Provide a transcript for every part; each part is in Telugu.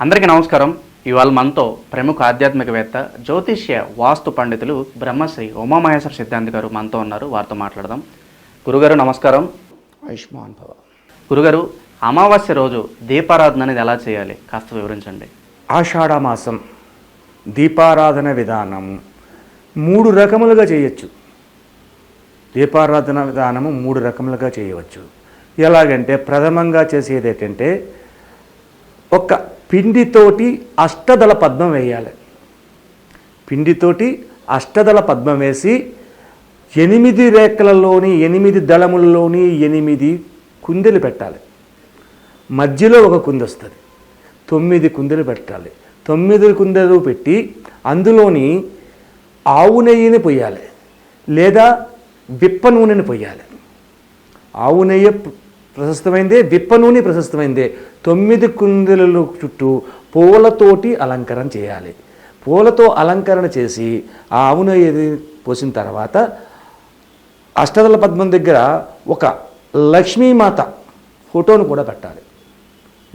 అందరికీ నమస్కారం. ఇవాళ మనతో ప్రముఖ ఆధ్యాత్మికవేత్త జ్యోతిష్య వాస్తు పండితులు బ్రహ్మశ్రీ ఉమామహేశ్వర సిద్ధాంతి గారు మనతో ఉన్నారు. వారితో మాట్లాడదాం. గురుగారు నమస్కారం. ఆయుష్మాన్ భవ. గురుగారు అమావాస్య రోజు దీపారాధన అనేది ఎలా చేయాలి? కాస్త వివరించండి. ఆషాఢ మాసం దీపారాధన విధానం మూడు రకములుగా చేయొచ్చు. దీపారాధన విధానము మూడు రకములుగా చేయవచ్చు. ఎలాగంటే ప్రథమంగా చేసేది ఏంటంటే పిండితోటి అష్టదళ పద్మం వేయాలి. పిండితోటి అష్టదళ పద్మం వేసి ఎనిమిది రేఖలలోని ఎనిమిది దళములలోని ఎనిమిది కుందెలు పెట్టాలి. మధ్యలో ఒక కుంది వస్తుంది. తొమ్మిది కుందెలు పెట్టాలి. తొమ్మిది కుందెలు పెట్టి అందులోని ఆవు నెయ్యిని పొయ్యాలి. లేదా విప్ప నూనెని పొయ్యాలి. ఆవు నెయ్యి ప్రశస్తమైందే విప్ప నూనె ప్రశస్తమైందే. తొమ్మిది కుందెల చుట్టూ పూలతోటి అలంకరణ చేయాలి. పూలతో అలంకరణ చేసి ఆ ఆవును ఏది పోసిన తర్వాత అష్టదళ పద్మం దగ్గర ఒక లక్ష్మీమాత ఫోటోను కూడా పెట్టాలి.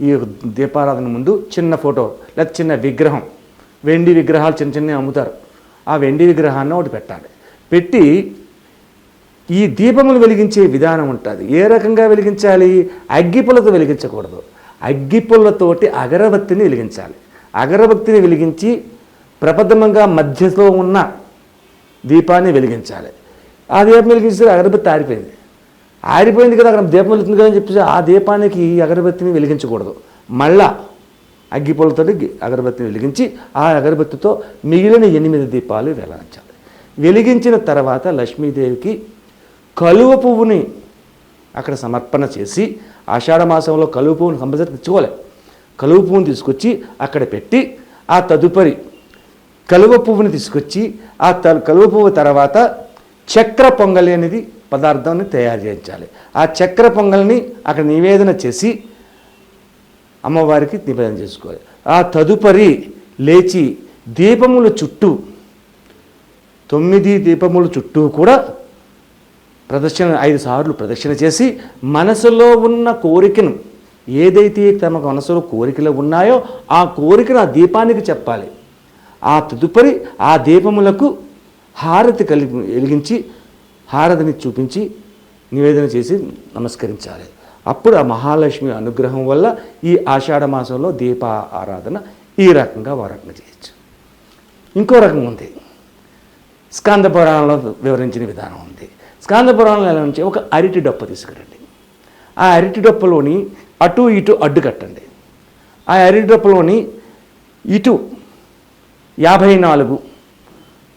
ఈ దీపారాధన ముందు చిన్న ఫోటో లేదా చిన్న విగ్రహం. వెండి విగ్రహాలు చిన్న చిన్నవి అమ్ముతారు. ఆ వెండి విగ్రహాన్ని ఒకటి పెట్టాలి. పెట్టి ఈ దీపములు వెలిగించే విధానం ఉంటుంది. ఏ రకంగా వెలిగించాలి? అగ్గిపుల్లతో వెలిగించకూడదు. అగ్గిపుల్లతోటి అగరబత్తిని వెలిగించాలి. అగరబత్తిని వెలిగించి ప్రపథమంగా మధ్యలో ఉన్న దీపాన్ని వెలిగించాలి. ఆ దీపం వెలిగించే అగరబత్తి ఆరిపోయింది. ఆరిపోయింది కదా అక్కడ దీపం వెలుగుతుంది కదా అని చెప్పేసి ఆ దీపానికి అగరబత్తిని వెలిగించకూడదు. మళ్ళా అగ్గిపుల్లతో అగరబత్తిని వెలిగించి ఆ అగరబత్తితో మిగిలిన ఎనిమిది దీపాలు వెలిగించాలి. వెలిగించిన తర్వాత లక్ష్మీదేవికి కలువ పువ్వుని అక్కడ సమర్పణ చేసి ఆషాఢ మాసంలో కలువ పువ్వుని కంపల్సరీ తెచ్చుకోవాలి. కలువ పువ్వుని తీసుకొచ్చి అక్కడ పెట్టి ఆ తదుపరి కలువ పువ్వుని తీసుకొచ్చి ఆ త కలువ పువ్వు తర్వాత చక్ర పొంగలి అనేది పదార్థాన్ని తయారు చేయించాలి. ఆ చక్ర పొంగల్ని అక్కడ నివేదన చేసి అమ్మవారికి నివేదన చేసుకోవాలి. ఆ తదుపరి లేచి దీపముల చుట్టూ తొమ్మిది దీపముల చుట్టూ కూడా ప్రదక్షిణ ఐదు సార్లు ప్రదక్షిణ చేసి మనసులో ఉన్న కోరికను ఏదైతే తమ మనసులో కోరికలు ఉన్నాయో ఆ కోరికను ఆ దీపానికి చెప్పాలి. ఆ తదుపరి ఆ దీపములకు హారతి కలిగి వెలిగించి హారతిని చూపించి నివేదన చేసి నమస్కరించాలి. అప్పుడు ఆ మహాలక్ష్మి అనుగ్రహం వల్ల ఈ ఆషాఢ మాసంలో దీప ఆరాధన ఈ రకంగా ఓ చేయొచ్చు. ఇంకో రకం ఉంది. స్కంద పురాణంలో వివరించిన విధానం ఉంది. స్కాందపురాణంలో ఎలా నుంచి ఒక అరటి డొప్ప తీసుకురండి. ఆ అరటి డొప్పలోని అటు ఇటు అడ్డు కట్టండి. ఆ అరటి డొప్పలోని ఇటు యాభై నాలుగు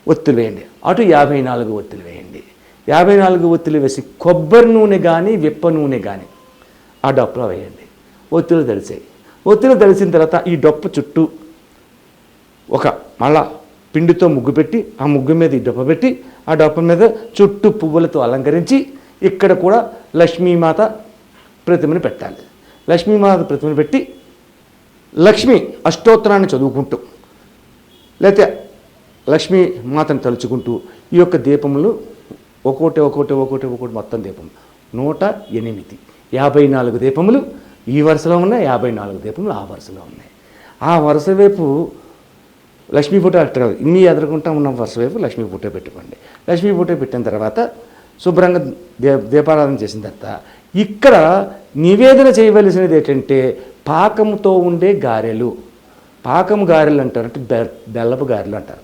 ఒత్తులు వేయండి. అటు యాభై నాలుగు ఒత్తులు వేయండి. యాభై నాలుగు ఒత్తులు వేసి కొబ్బరి నూనె కానీ విప్ప నూనె కానీ ఆ డొప్పలో వేయండి. ఒత్తులు తడిసాయి. ఒత్తులు తడిసిన తర్వాత ఈ డొప్ప చుట్టూ ఒక మళ్ళా పిండితో ముగ్గు పెట్టి ఆ ముగ్గు మీద ఈ డొప్ప పెట్టి ఆ డొప్ప మీద చుట్టూ పువ్వులతో అలంకరించి ఇక్కడ కూడా లక్ష్మీమాత ప్రతిమని పెట్టాలి. లక్ష్మీమాత ప్రతిమని పెట్టి లక్ష్మి అష్టోత్తరాన్ని చదువుకుంటూ లేకపోతే లక్ష్మీ మాతను తలుచుకుంటూ ఈ యొక్క దీపములు ఒక్కోటి ఒక్కోటి ఒక్కోటి ఒక్కోటి మొత్తం దీపం. నూట ఎనిమిది. యాభై నాలుగు దీపములు ఈ వరుసలో ఉన్నాయి యాభై నాలుగు దీపములు ఆ వరుసలో ఉన్నాయి. ఆ వరుస వైపు లక్ష్మీ ఫోటో అట్ట కాదు ఇన్ని ఎదురుకుంటా ఉన్న వరుస వైపు లక్ష్మీ ఫోటో పెట్టుకోండి. లక్ష్మీ ఫోటో పెట్టిన తర్వాత శుభ్రంగా దీ దీపారాధన చేసిన తర్వాత ఇక్కడ నివేదన చేయవలసినది ఏంటంటే పాకంతో ఉండే గారెలు. పాకం గారెలు అంటారు అంటే బె బెల్లపు గారెలు అంటారు.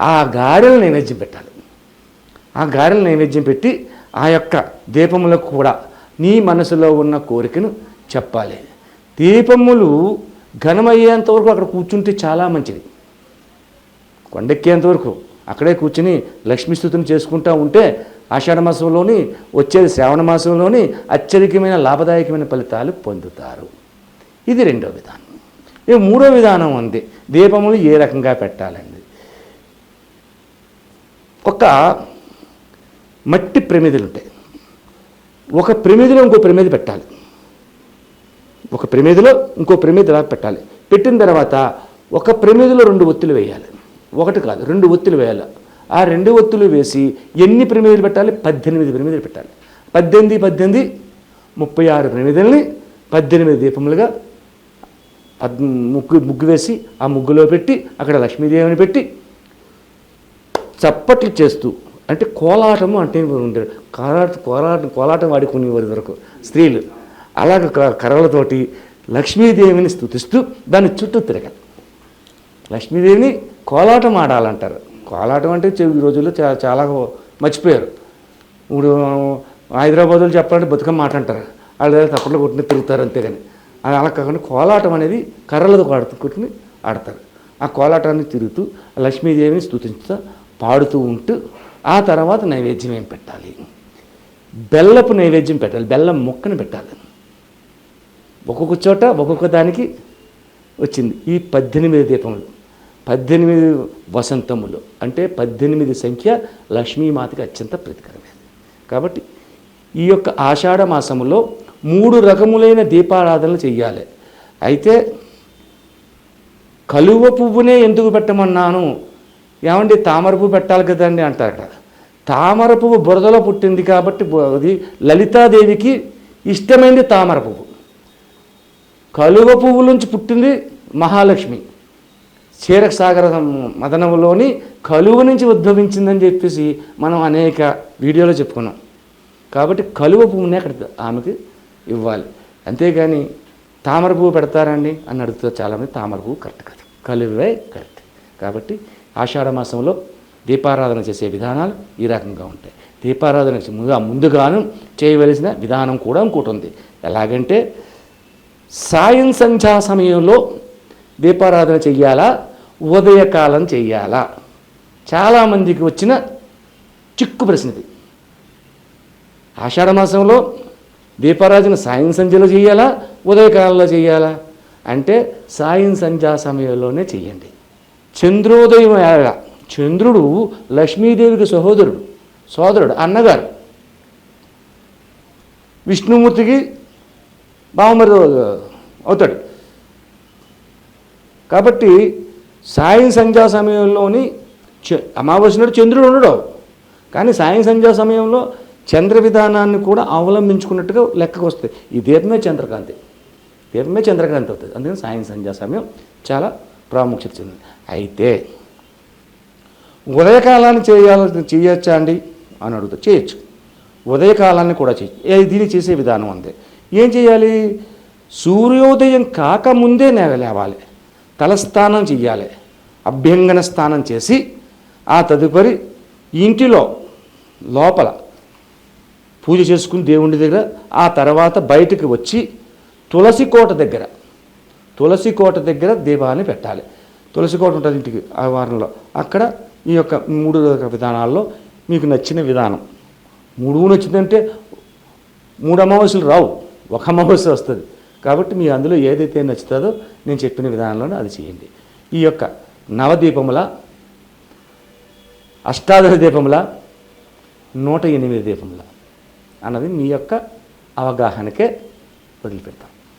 ఆ గారెలు నైవేద్యం పెట్టాలి. ఆ గారెల నైవేద్యం పెట్టి ఆ యొక్క దీపములకు కూడా నీ మనసులో ఉన్న కోరికను చెప్పాలి. దీపములు ఘనమయ్యేంత వరకు అక్కడ కూర్చుంటే చాలా మంచిది. కొండెక్కేంత వరకు అక్కడే కూర్చుని లక్ష్మీస్థుతిని చేసుకుంటూ ఉంటే ఆషాఢ మాసంలోని వచ్చేది శ్రావణ మాసంలోని అత్యధికమైన లాభదాయకమైన ఫలితాలు పొందుతారు. ఇది రెండో విధానం. ఇక మూడో విధానం ఉంది. దీపములు ఏ రకంగా పెట్టాలండి? ఒక మట్టి ప్రమిదలు ఉంటాయి ఒక ప్రమిదిలో ఇంకో ప్రమిది పెట్టాలి. ఒక ప్రమిదిలో ఇంకో ప్రమిది పెట్టాలి. పెట్టిన తర్వాత ఒక ప్రమిదిలో రెండు ఒత్తులు వేయాలి. ఒకటి కాదు రెండు ఒత్తులు వేయాలి. ఆ రెండు ఒత్తులు వేసి ఎన్ని ప్రమిదలు పెట్టాలి? పద్దెనిమిది ప్రమిదలు పెట్టాలి. పద్దెనిమిది పద్దెనిమిది ముప్పై ఆరు ప్రమిదల్ని పద్దెనిమిది దీపములుగా పద్ ముగ్గు ముగ్గు వేసి ఆ ముగ్గులో పెట్టి అక్కడ లక్ష్మీదేవిని పెట్టి చప్పట్లు చేస్తూ అంటే కోలాటము అంటే ఉండేది కోలాట కోలాటం కోలాటం ఆడుకునేవారు వరకు స్త్రీలు. అలాగ క- కర్రలతోటి లక్ష్మీదేవిని స్తుతిస్తూ దాని చుట్టూ తిరగాలి. లక్ష్మీదేవిని కోలాటం ఆడాలంటారు. కోలాటం అంటే ఈ రోజుల్లో చాలా చాలా మర్చిపోయారు. ఇప్పుడు హైదరాబాద్లో చెప్పాలంటే బతుకమ్మ మాట అంటారు. వాళ్ళు తప్పట్లో కొట్టిన తిరుగుతారు అంతేగాని. అది అలా కాకుండా కోలాటం అనేది కర్రలతో ఆడుతూ కొట్టుకుని ఆడతారు. ఆ కోలాటాన్ని తిరుగుతూ ఆ లక్ష్మీదేవిని స్తుతిస్తూ పాడుతూ ఉంటూ ఆ తర్వాత నైవేద్యం ఏం పెట్టాలి? బెల్లపు నైవేద్యం పెట్టాలి. బెల్లం ముక్కని పెట్టాలి. ఒక్కొక్క చోట ఒక్కొక్క దానికి వచ్చింది. ఈ పద్దెనిమిది దీపములు. పద్దెనిమిది వసంతములు. అంటే పద్దెనిమిది సంఖ్య లక్ష్మీమాతకి అత్యంత ప్రతికరమైనది. కాబట్టి ఈ యొక్క ఆషాఢ మాసములో మూడు రకములైన దీపారాధనలు చెయ్యాలి. అయితే కలువ పువ్వునే ఎందుకు పెట్టమన్నాను? ఏమండి తామర పువ్వు పెట్టాలి కదండి అంటారట. తామర పువ్వు బురదలో పుట్టింది కాబట్టి అది లలితాదేవికి ఇష్టమైంది తామర పువ్వు. కలువ పువ్వు నుంచి పుట్టింది మహాలక్ష్మి. క్షీరసాగర మదనములోని కలువ నుంచి ఉద్భవించిందని చెప్పేసి మనం అనేక వీడియోలో చెప్పుకున్నాం. కాబట్టి కలువ పువ్వునే అక్కడ ఆమెకి ఇవ్వాలి. అంతేగాని తామర పువ్వు పెడతారండి అని అడుగుతారు చాలామంది తామర పువ్వు కరెక్ట్ కాదు. కలువే కరెక్ట్. కాబట్టి ఆషాఢ మాసంలో దీపారాధన చేసే విధానాలు ఈ రకంగా ఉంటాయి. దీపారాధన ముందుగా ముందుగాను చేయవలసిన విధానం కూడా ఇంకోటి ఉంది. ఎలాగంటే సాయం సంధ్యా సమయంలో దీపారాధన చెయ్యాలా? ఉదయకాలం చెయ్యాలా? చాలామందికి వచ్చిన చిక్కు ప్రశ్న ఇది ఆషాఢమాసంలో దీపారాధన సాయం సంధ్యలో చేయాలా ఉదయకాలంలో చేయాలా అంటే సాయం సంధ్యా సమయంలోనే చెయ్యండి. చంద్రోదయం వేళ చంద్రుడు లక్ష్మీదేవికి సహోదరుడు సోదరుడు అన్నగారు. విష్ణుమూర్తికి బావమరి అవుతాడు. కాబట్టి సాయం సంధ్యా సమయంలోని చ- అమావాస్య నాడు చంద్రుడు ఉండడు. కానీ సాయం సంధ్యా సమయంలో చంద్ర విధానాన్ని కూడా అవలంబించుకున్నట్టుగా లెక్కకు వస్తుంది. ఈ దీపమే చంద్రకాంతి. దీపమే చంద్రకాంతి అవుతుంది. అందుకని సాయం సంధ్యా సమయం చాలా ప్రాముఖ్యత చెందింది. అయితే ఉదయకాలాన్ని చేయాలి చేయొచ్చా అండి? అని అడుగుతా. చేయొచ్చు. ఉదయకాలాన్ని కూడా చేయొచ్చు దీన్ని చేసే విధానం ఉంది ఏం చేయాలి? సూర్యోదయం కాకముందే నే లేవాలి. తలస్థానం చెయ్యాలి. అభ్యంగన స్నానం చేసి ఆ తదుపరి ఇంటిలో లోపల పూజ చేసుకుని దేవుడి దగ్గర ఆ తర్వాత బయటకు వచ్చి తులసి కోట దగ్గర తులసి కోట దగ్గర దీపాన్ని పెట్టాలి. తులసి కోట ఉంటుంది ఇంటికి ఆ వారంలో. అక్కడ ఈ యొక్క మూడు విధానాల్లో మీకు నచ్చిన విధానం. మూడు నచ్చిందంటే మూడు అమావాస్యలు రావు ఒక అమావాస్య వస్తుంది. కాబట్టి మీ అందులో ఏదైతే నచ్చుతుందో నేను చెప్పిన విధానంలోనే అది చేయండి. ఈ యొక్క నవదీపముల అష్టాదశ దీపముల నూట ఎనిమిది దీపముల అన్నది మీ యొక్క అవగాహనకే వదిలిపెడతాను.